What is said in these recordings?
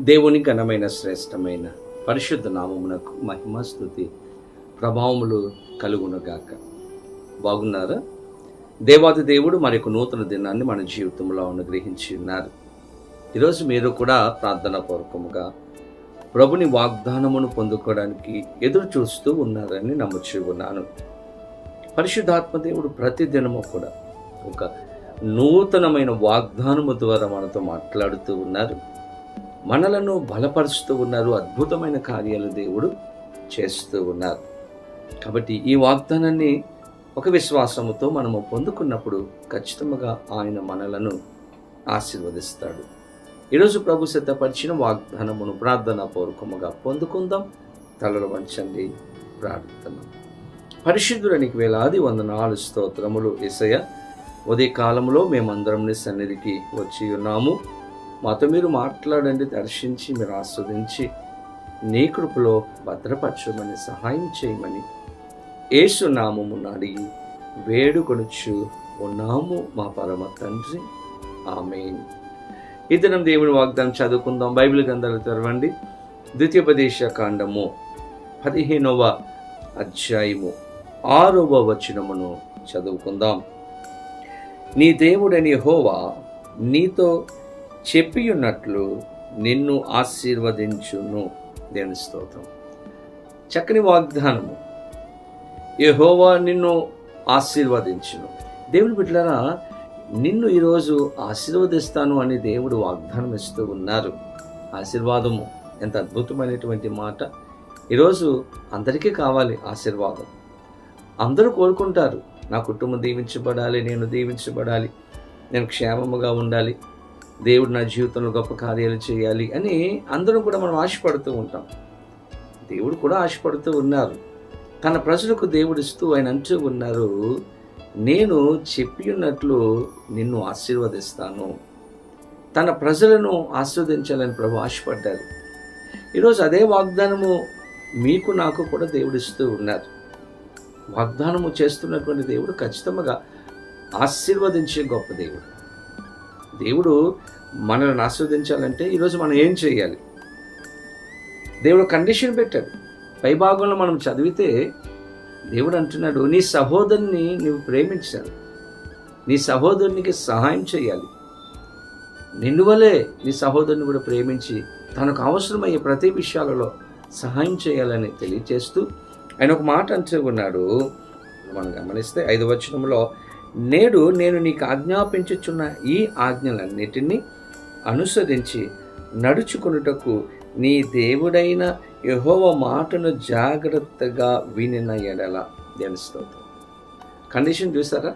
దేవుని ఘనమైన శ్రేష్టమైన పరిశుద్ధ నామమునకు మహిమ స్థుతి ప్రభావములు కలుగునగాక. బాగున్నారా? దేవాది దేవుడు మరొక నూతన దినాన్ని మన జీవితంలో అనుగ్రహించి ఉన్నారు ఈరోజు మీరు కూడా ప్రార్థన పూర్వకముగా ప్రభుని వాగ్దానమును పొందుకోవడానికి ఎదురు చూస్తూ ఉన్నారని నమ్ముచూ ఉన్నాను. పరిశుద్ధాత్మ దేవుడు ప్రతి దినము కూడా ఒక నూతనమైన వాగ్దానము ద్వారా మనతో మాట్లాడుతూ ఉన్నారు. మనలను బలపరుస్తూ ఉన్నారు అద్భుతమైన కార్యాలు దేవుడు చేస్తూ ఉన్నారు. కాబట్టి ఈ వాగ్దానాన్ని ఒక విశ్వాసముతో మనము పొందుకున్నప్పుడు ఖచ్చితంగా ఆయన మనలను ఆశీర్వదిస్తాడు. ఈరోజు ప్రభు సిద్ధపరిచిన వాగ్దానమును ప్రార్థన పూర్వకముగా పొందుకుందాం. తలలు వంచండి ప్రార్థన పరిశుద్ధులనికి వేలాది వంద నాలుగు స్తోత్రములు ఇసయ ఉదయ కాలంలో మేమందరం నీ సన్నిధికి వచ్చి ఉన్నాము. మాతో మీరు మాట్లాడండి దర్శించి మీరు ఆస్వాదించి. నీ కృపలో భద్రపరచమని సహాయం చేయమని యేసు నామమున అడిగి వేడుకొనుచు ఉన్నాము మా పరమ తండ్రి. ఆమెన్. ఈ దినం దేవుని వాగ్దానం చదువుకుందాం. బైబిల్ గ్రంథాలు తెరవండి. ద్వితీయోపదేశ కాండము పదిహేనవ అధ్యాయము ఆరవ వచనమును చదువుకుందాం. నీ దేవుడని హోవా నీతో చెప్పియున్నట్లు నిన్ను ఆశీర్వదించును దేని స్తోత్రం. చక్కని వాగ్దానము. యహోవా నిన్ను ఆశీర్వదించును. దేవుని బిడ్డలారా నిన్ను ఈరోజు ఆశీర్వదిస్తాను అని దేవుడు వాగ్దానం ఇస్తూ ఉన్నారు. ఆశీర్వాదము ఎంత అద్భుతమైనటువంటి మాట. ఈరోజు అందరికీ కావాలి ఆశీర్వాదం. అందరూ కోరుకుంటారు నా కుటుంబం దీవించబడాలి నేను దీవించబడాలి నేను క్షేమముగా ఉండాలి. దేవుడు నా జీవితంలో గొప్ప కార్యాలు చేయాలి అని అందరం కూడా మనం ఆశపడుతూ ఉంటాం. దేవుడు కూడా ఆశపడుతూ ఉన్నారు. తన ప్రజలకు దేవుడు ఇస్తూ ఆయన అంటూ ఉన్నారు నేను చెప్పి ఉన్నట్లు నిన్ను ఆశీర్వదిస్తాను. తన ప్రజలను ఆశీర్వదించాలని ప్రభు ఆశపడ్డారు. ఈరోజు అదే వాగ్దానము మీకు నాకు కూడా దేవుడిస్తూ ఉన్నారు. వాగ్దానము చేస్తున్నటువంటి దేవుడు ఖచ్చితంగా ఆశీర్వదించే గొప్ప దేవుడు. దేవుడు మనల్ని ఆస్వాదించాలంటే ఈరోజు మనం ఏం చేయాలి? దేవుడు కండిషన్ పెట్టాడు. పై భాగంలో మనం చదివితే దేవుడు అంటున్నాడు నీ సహోదరుని నువ్వు ప్రేమించాలి. నీ సహోదరునికి సహాయం చేయాలి. నిన్ను వలే నీ సహోదరుని కూడా ప్రేమించి తనకు అవసరమయ్యే ప్రతి విషయాలలో సహాయం చేయాలని తెలియచేస్తూ ఆయన ఒక మాట అంటూ ఉన్నాడు. మనం గమనిస్తే ఐదు వచనంలో నేడు నేను నీకు ఆజ్ఞాపించుచున్న ఈ ఆజ్ఞలన్నిటినీ అనుసరించి నడుచుకొనుటకు నీ దేవుడైన యహోవ మాటను జాగ్రత్తగా వినిన ఎడల. ధ్యానిస్తుంది కండిషన్ చూసారా?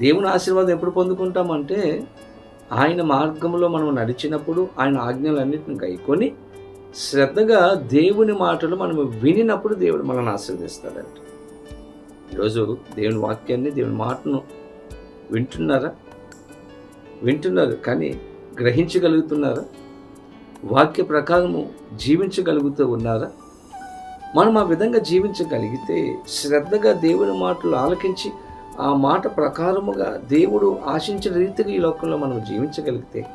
దేవుని ఆశీర్వాదం ఎప్పుడు పొందుకుంటామంటే ఆయన మార్గంలో మనం నడిచినప్పుడు ఆయన ఆజ్ఞలన్నింటిని గైకొని శ్రద్ధగా దేవుని మాటలు మనం వినినప్పుడు దేవుడు మనల్ని ఆశీర్వదిస్తాడంట. ఈరోజు దేవుని వాక్యాన్ని దేవుని మాటను వింటున్నారా? వింటున్నారు కానీ గ్రహించగలుగుతున్నారా? వాక్య ప్రకారము జీవించగలుగుతూ ఉన్నారా? మనం ఆ విధంగా జీవించగలిగితే శ్రద్ధగా దేవుని మాటలు ఆలకించి ఆ మాట ప్రకారముగా దేవుడు ఆశించిన రీతిగా ఈ లోకంలో మనం జీవించగలిగితే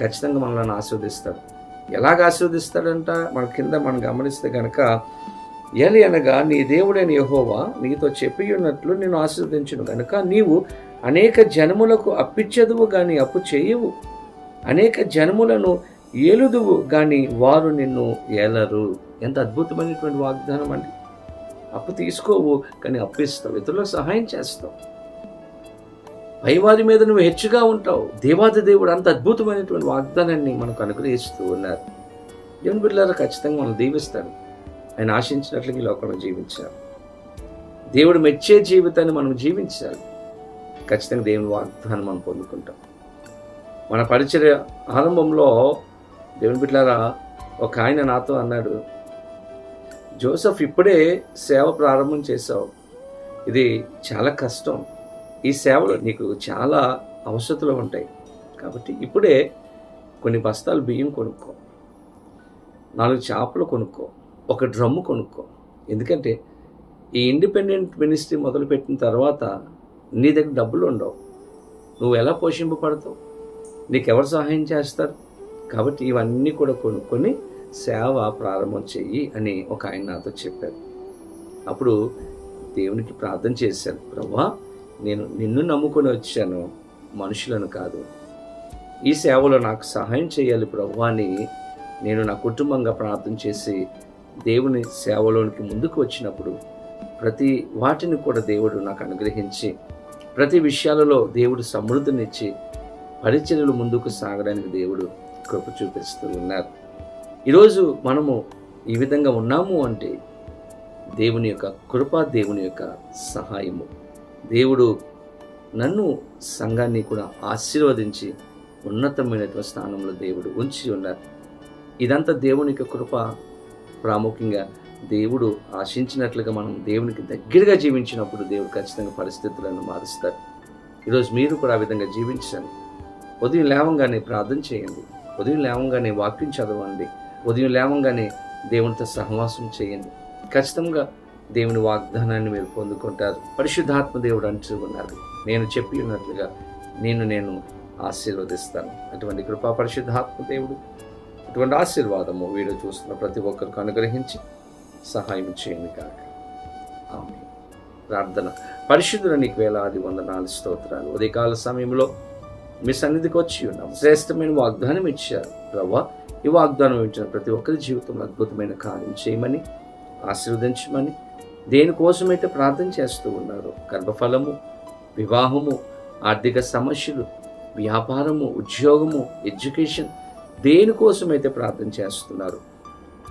ఖచ్చితంగా మనల్ని ఆస్వాదిస్తాడు. ఎలాగ ఆస్వాదిస్తాడంట? మన కింద మనం గమనిస్తే కనుక ఎలి అనగా నీ దేవుడైన యహోవా నీతో చెప్పి ఉన్నట్లు నేను ఆశీర్వదించును కనుక నీవు అనేక జనములకు అప్పిచ్చదువు కానీ అప్పు చేయవు. అనేక జనములను ఏలుదువు కానీ వారు నిన్ను ఏలరు. ఎంత అద్భుతమైనటువంటి వాగ్దానం అండి. అప్పు తీసుకోవు కానీ అప్పిస్తావు. ఇతరులకు సహాయం చేస్తావు. పైవారి మీద నువ్వు హెచ్చుగా ఉంటావు. దేవాది దేవుడు అంత అద్భుతమైనటువంటి వాగ్దానాన్ని మనకు అనుగ్రహిస్తూ ఉన్నారు. దేవుని బిడ్డలారా ఖచ్చితంగా మనం దీవిస్తాడు. ఆయన ఆశించినట్లుగా ఈ లోకంలో జీవించాలి. దేవుడు మెచ్చే జీవితాన్ని మనం జీవించాలి. ఖచ్చితంగా దేవుని వాగ్దానం మనం పొందుకుంటాం. మన పరిచయ ఆరంభంలో దేవుని బిడ్డలారా ఒక ఆయన నాతో అన్నాడు జోసఫ్ ఇప్పుడే సేవ ప్రారంభం చేశావు. ఇది చాలా కష్టం. ఈ సేవలో నీకు చాలా అవసరతలు ఉంటాయి. కాబట్టి ఇప్పుడే కొన్ని బస్తాలు బియ్యం కొనుక్కో. నాలుగు చేపలు కొనుక్కో. ఒక డ్రమ్ము కొనుక్కో. ఎందుకంటే ఈ ఇండిపెండెంట్ మినిస్ట్రీ మొదలుపెట్టిన తర్వాత నీ దగ్గర డబ్బులు ఉండవు నువ్వు ఎలా పోషింపబడతావు? నీకెవరు సహాయం చేస్తారు? కాబట్టి ఇవన్నీ కూడా కొనుక్కొని సేవ ప్రారంభం చెయ్యి అని ఒక ఆయన నాతో చెప్పారు. అప్పుడు దేవునికి ప్రార్థన చేశాను. ప్రభా నేను నిన్ను నమ్ముకొని వచ్చాను. మనుషులను కాదు. ఈ సేవలో నాకు సహాయం చేయాలి ప్రభు అని నేను నా కుటుంబంగా ప్రార్థన చేసి దేవుని సేవలోనికి ముందుకు వచ్చినప్పుడు ప్రతి వాటిని కూడా దేవుడు నాకు అనుగ్రహించి ప్రతి విషయాలలో దేవుడు సమృద్ధినిచ్చి పరిచర్యలు ముందుకు సాగడానికి దేవుడు కృప చూపిస్తూ ఉన్నారు. ఈరోజు మనము ఈ విధంగా ఉన్నాము అంటే దేవుని యొక్క కృప దేవుని యొక్క సహాయము. దేవుడు నన్ను సంఘాన్ని కూడా ఆశీర్వదించి ఉన్నతమైనటువంటి స్థానంలో దేవుడు ఉంచి ఉన్నారు. ఇదంతా దేవుని యొక్క కృప ప్రాముఖ్యంగా దేవుడు ఆశించినట్లుగా మనం దేవునికి దగ్గరగా జీవించినప్పుడు దేవుడు ఖచ్చితంగా పరిస్థితులను మారుస్తారు. ఈరోజు మీరు కూడా ఆ విధంగా జీవించండి. ఉదయం లేవంగానే ప్రార్థన చేయండి. ఉదయం లేవంగానే వాక్యం చదవండి. ఉదయం లేవంగానే దేవునితో సహవాసం చేయండి. ఖచ్చితంగా దేవుని వాగ్దానాన్ని మీరు పొందుకుంటారు. పరిశుద్ధాత్మ దేవుడు అంటూ ఉన్నారు. నేను చెప్పి ఉన్నట్లుగా నేను నేను ఆశీర్వదిస్తాను. అటువంటి కృపా పరిశుద్ధాత్మ దేవుడు అటువంటి ఆశీర్వాదము వీడియో చూస్తున్న ప్రతి ఒక్కరికి అనుగ్రహించి సహాయం చేయండి కాక ఆమె ప్రార్థన. పరిశుద్ధుల నీకు వేలాది వందనాలు స్తోత్రాలు. ఉదయకాల సమయంలో మీ సన్నిధికి వచ్చి ఉన్నాం శ్రేష్టమైన వాగ్దానం ఇచ్చారు. ప్రభా ఈ వాగ్దానం ఇచ్చిన ప్రతి ఒక్కరి జీవితంలో అద్భుతమైన కార్యం చేయమని ఆశీర్వదించమని దేనికోసమైతే ప్రార్థన చేస్తూ ఉన్నారు గర్భఫలము వివాహము ఆర్థిక సమస్యలు వ్యాపారము ఉద్యోగము ఎడ్యుకేషన్ దేనికోసమైతే ప్రార్థన చేస్తున్నారు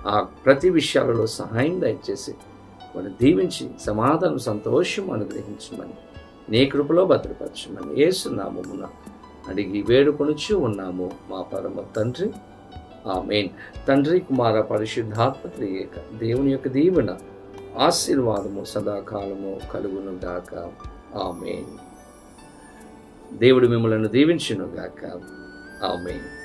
ఆ ప్రతి విషయాలలో సహాయం దయచేసి వాళ్ళు దీవించి సమాధానం సంతోషం అనుగ్రహించమని నీ కృపలో భద్రపరచమని ఏసునామమున అడిగి వేడుకొనుచు ఉన్నాము. మా పరమ తండ్రి ఆ మెయిన్ తండ్రి కుమార పరిశుద్ధాత్మ ఏక దేవుని యొక్క దీవెన ఆశీర్వాదము సదాకాలము కలుగును గాక ఆమెన్. దేవుడు మిమ్మల్ని దీవించును గాక ఆమెన్.